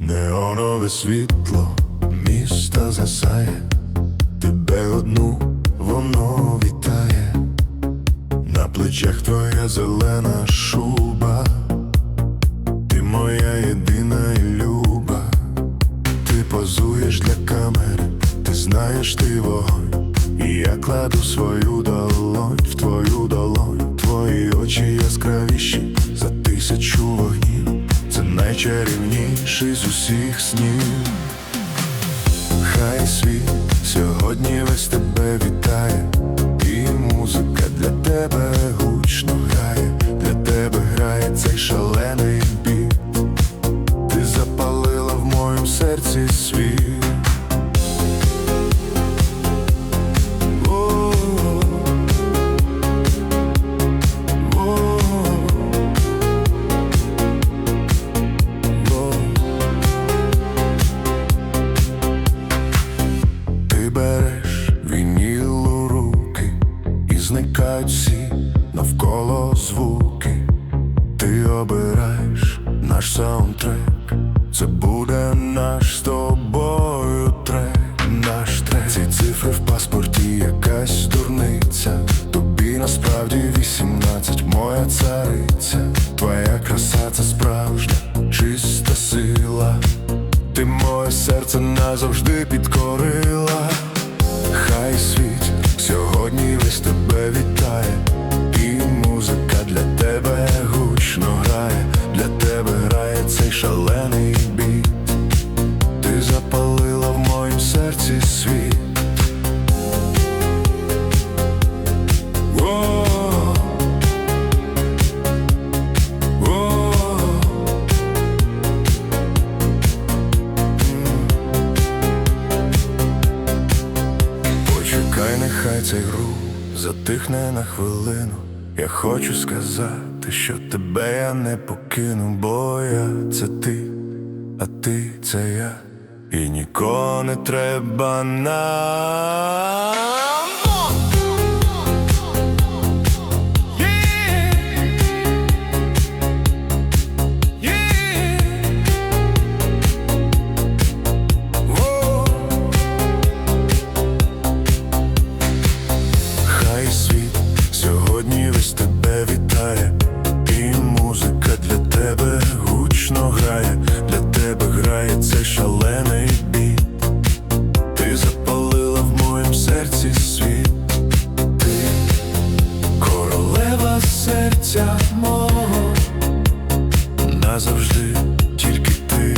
Неонове світло міста згасає, тебе одну воно вітає, на плечах твоя зелена шуба, ти моя єдина люба, ти позуєш для камери, ти знаєш ти вогонь, і я кладу свою долонь в твою долонь, твої очі яскравіші за тисячу вогнів, це найчарівніший з усіх снів. Хай світ сьогодні весь тебе вітає, і музика для тебе гучно грає, для тебе грає цей шалений біт. Ти запалила в моєму серці світ. Обираєш наш саундтрек, це буде наш з тобою трек, наш трек. Ці цифри в паспорті якась дурниця. Тобі насправді 18, моя цариця. Твоя краса це справжня, чиста сила. Ти моє серце назавжди підкорила. Хай світ сьогодні весь тебе вітає, шалений біт. Ти запалила в моїм серці світ. Почекай, нехай цей гру затихне на хвилину. Я хочу сказати, що тебе я не покину, бо я це ти, а ти це я, і нікого не треба нам. Завжди тільки ти.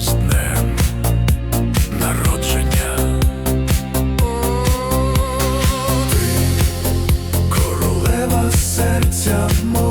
З днем народження, ти королева серця мого.